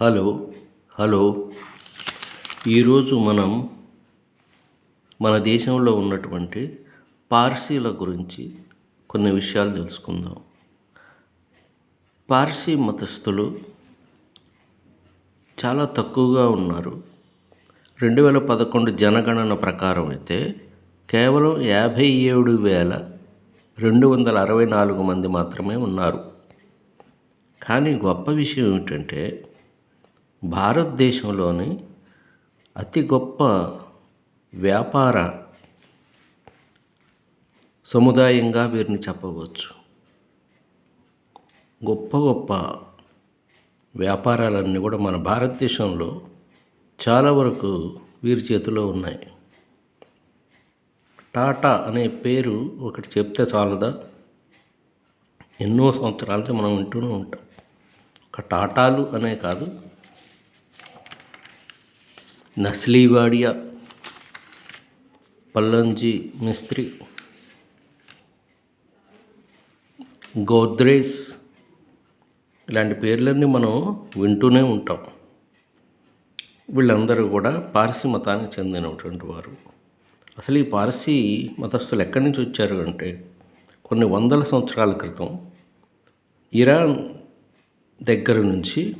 Hello hello. ఈరోజు మనం మన దేశంలో ఉన్నటువంటి పార్సీల గురించి కొన్ని విషయాలు తెలుసుకుందాం. పార్సీ మతస్థులు చాలా తక్కువగా ఉన్నారు. రెండు వేల పదకొండు జనగణన ప్రకారం అయితే కేవలం యాభై ఏడు వేల రెండు వందల అరవై నాలుగు మంది మాత్రమే ఉన్నారు. కానీ గొప్ప విషయం ఏమిటంటే భారతదేశంలోని అతి గొప్ప వ్యాపార సముదాయంగా వీరిని చెప్పవచ్చు. గొప్ప గొప్ప వ్యాపారాలన్నీ కూడా మన భారతదేశంలో చాలా వరకు వీరి చేతిలో ఉన్నాయి. టాటా అనే పేరు ఒకటి చెప్తే చాలదా? ఎన్నో సంవత్సరాలతో మనం వింటూనే ఉంటాం. ఒక టాటాలు అనే కాదు నస్లీవాడియా పల్లంజీ మిస్త్రి గోద్రేజ్ ఇలాంటి పేర్లన్నీ మనం వింటూనే ఉంటాం. వీళ్ళందరూ కూడా పార్సీ మతానికి చెందినటువంటి వారు. అసలు ఈ పార్సీ మతస్థులు ఎక్కడి నుంచి వచ్చారు అంటే కొన్ని వందల సంవత్సరాల క్రితం ఇరాన్ దగ్గర నుంచి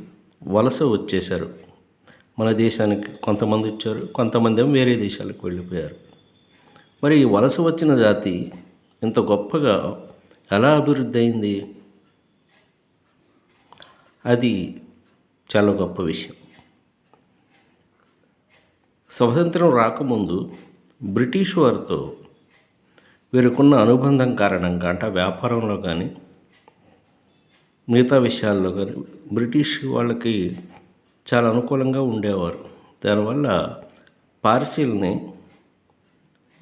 వలస వచ్చేశారు. మన దేశానికి కొంతమంది వచ్చారు కొంతమంది ఏమో వేరే దేశాలకు వెళ్ళిపోయారు. మరి ఈ వలస వచ్చిన జాతి ఇంత గొప్పగా ఎలా అభివృద్ధి అయింది? అది చాలా గొప్ప విషయం. స్వతంత్రం రాకముందు బ్రిటిష్ వారితో వీరికున్న అనుబంధం కారణంగా అంటే వ్యాపారంలో కానీ మిగతా విషయాల్లో కానీ బ్రిటిష్ వాళ్ళకి చాలా అనుకూలంగా ఉండేవారు. దానివల్ల పార్సీల్ని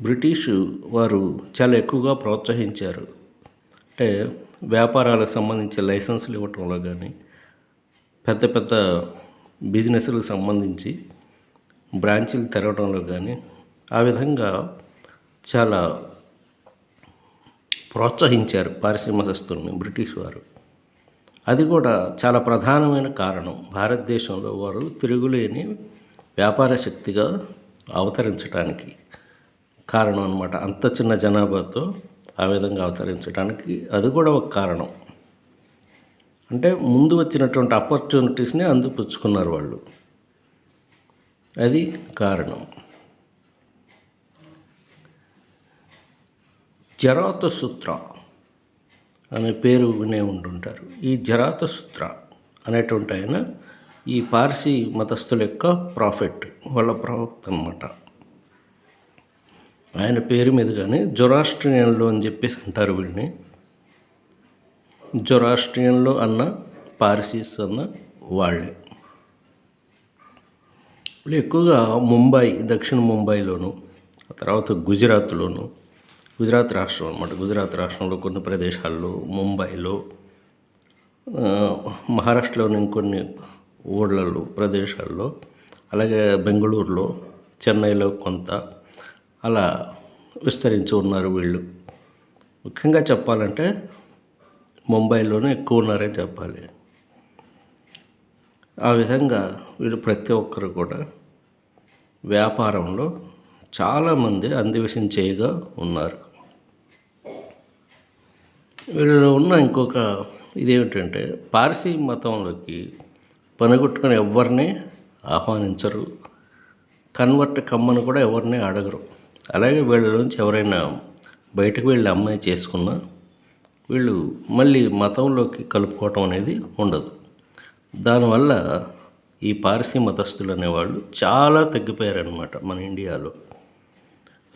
బ్రిటిష్ వారు చాలా ఎక్కువగా ప్రోత్సహించారు. అంటే వ్యాపారాలకు సంబంధించి లైసెన్సులు ఇవ్వటంలో కానీ పెద్ద పెద్ద బిజినెస్లకు సంబంధించి బ్రాంచీలు తెరవడంలో కానీ ఆ విధంగా చాలా ప్రోత్సహించారు పారిశ్రామికస్తుల్ని బ్రిటిష్ వారు. అది కూడా చాలా ప్రధానమైన కారణం. భారతదేశంలో వారు తిరుగులేని వ్యాపార శక్తిగా అవతరించడానికి కారణం అనమాట అంత చిన్న జనాభాతో ఆ విధంగా అవతరించడానికి అది కూడా ఒక కారణం. అంటే ముందు వచ్చినటువంటి ఆపర్చునిటీస్ని అందిపుచ్చుకున్నారు వాళ్ళు. అది కారణం. జరాతసూత్ర అనే పేరు వినే ఉంటుంటారు ఈ జరాతసూత్ర అనేటువంటి ఆయన ఈ పార్సీ మతస్థుల యొక్క ప్రాఫిట్ వాళ్ళ ప్రవక్త అనమాట ఆయన పేరు మీదుగానే జొరాస్ట్రియన్లు అని చెప్పేసి అంటారు వీళ్ళని. జొరాస్ట్రియన్లు అన్న పార్సీస్ అన్న వాళ్ళే. వీళ్ళు ఎక్కువగా ముంబై దక్షిణ ముంబైలోను తర్వాత గుజరాత్లోను గుజరాత్ రాష్ట్రం అనమాట గుజరాత్ రాష్ట్రంలో కొన్ని ప్రదేశాల్లో ముంబైలో మహారాష్ట్రలోని ఇంకొన్ని ఊళ్ళలో ప్రదేశాల్లో అలాగే బెంగళూరులో చెన్నైలో కొంత అలా విస్తరించి ఉన్నారు వీళ్ళు. ముఖ్యంగా చెప్పాలంటే ముంబైలోనే ఎక్కువ ఉన్నారని చెప్పాలి. ఆ విధంగా వీళ్ళు ప్రతి ఒక్కరు కూడా వ్యాపారంలో చాలామంది అందివేశం చేయగా ఉన్నారు. వీళ్ళలో ఉన్న ఇంకొక ఇదేమిటంటే పార్సీ మతంలోకి పనిగొట్టుకుని ఎవరిని ఆహ్వానించరు. కన్వర్ట్ కమ్మను కూడా ఎవరిని అడగరు. అలాగే వీళ్ళ నుంచి ఎవరైనా బయటకు వెళ్ళి అమ్మాయి చేసుకున్నా వీళ్ళు మళ్ళీ మతంలోకి కలుపుకోవటం అనేది ఉండదు. దానివల్ల ఈ పార్సీ మతస్థులు అనేవాళ్ళు చాలా తగ్గిపోయారనమాట మన ఇండియాలో.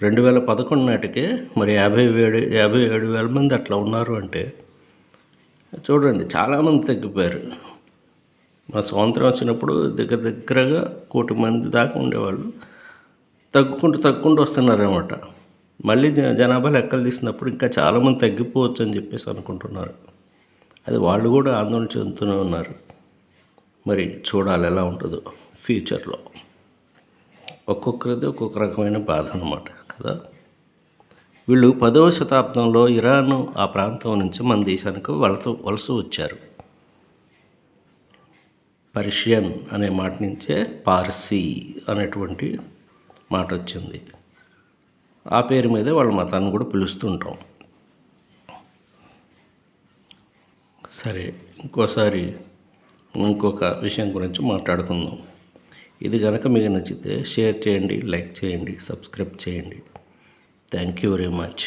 రెండు వేల పదకొండు నాటికే మరి యాభై ఏడు యాభై ఏడు వేల మంది అట్లా ఉన్నారు అంటే చూడండి చాలామంది తగ్గిపోయారు. మా స్వాతంత్రం వచ్చినప్పుడు దగ్గర దగ్గరగా కోటి మంది దాకా ఉండేవాళ్ళు. తగ్గుకుంటూ తగ్గుకుంటూ వస్తున్నారన్నమాట మళ్ళీ జనాభా లెక్కలు తీసినప్పుడు ఇంకా చాలామంది తగ్గిపోవచ్చు అని చెప్పేసి అనుకుంటున్నారు. అది వాళ్ళు కూడా ఆందోళన చెందుతూనే ఉన్నారు. మరి చూడాలి ఎలా ఉంటుందో ఫ్యూచర్లో. ఒక్కొక్కరిది ఒక్కొక్క రకమైన బాధ అన్నమాట. కదా? వీళ్ళు పదవ శతాబ్దంలో ఇరాన్ ఆ ప్రాంతం నుంచి మన దేశానికి వలస వలస వచ్చారు. పర్షియన్ అనే మాట నుంచే పార్సీ అనేటువంటి మాట వచ్చింది. ఆ పేరు మీదే వాళ్ళ మతాన్ని కూడా పిలుస్తుంటాం. సరే ఇంకోసారి ఇంకొక విషయం గురించి మాట్లాడుకుందాం. ఇది కనుక మీకు నచ్చితే షేర్ చేయండి లైక్ చేయండి సబ్స్క్రైబ్ చేయండి. Thank you very much